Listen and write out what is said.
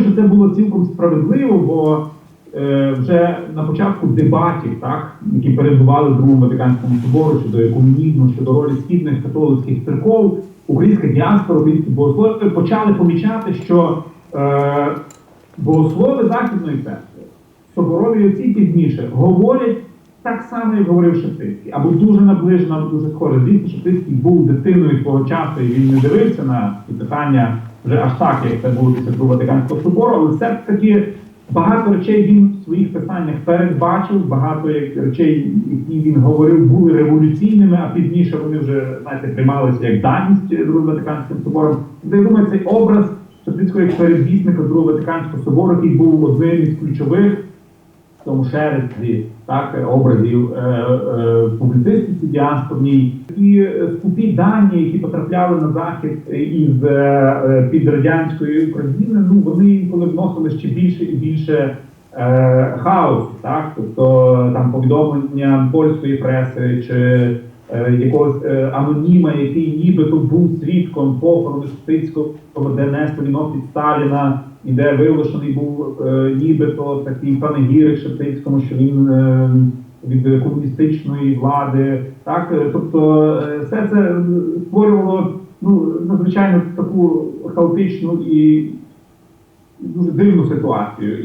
думаю, що це було цілком справедливо, бо е, вже на початку дебатів, так, які передували Другому Ватиканському собору щодо екумінізму, щодо ролі східних католицьких церков, українська діаспора, українські богослови почали помічати, що е, богослови Західної церкви, соборові отці пізніше, говорять так само, як говорив Шептицький, або дуже наближено, або дуже схоже. Звісно, Шептицький був дитиною свого часу, і він не дивився на питання вже аж так, як це було після Другого Ватиканського собору, але все-таки багато речей він в своїх писаннях передбачив, багато речей, які він говорив, були революційними, а пізніше вони вже знаєте, приймалися як даність Другим Ватиканським собором. Тобто, я думаю, цей образ Шептицького як передвісника Другого Ватиканського собору, який був одним із ключових тому шерсті так, образів е, е, публіцистиці діаспорній. І скупі дані, які потрапляли на захід із е, е, під радянської України, ну вони інколи вносили ще більше і більше е, хаосу, так тобто там повідомлення польської преси чи якогось е, аноніма, який нібито був свідком похорону Шептицького, де вінок від Сталіна, і де виголошений був е, нібито такий панегірик Шептицькому, що він е, від комуністичної влади. Так, Е, тобто е, все це е, створювало ну надзвичайно таку хаотичну і дуже дивну ситуацію.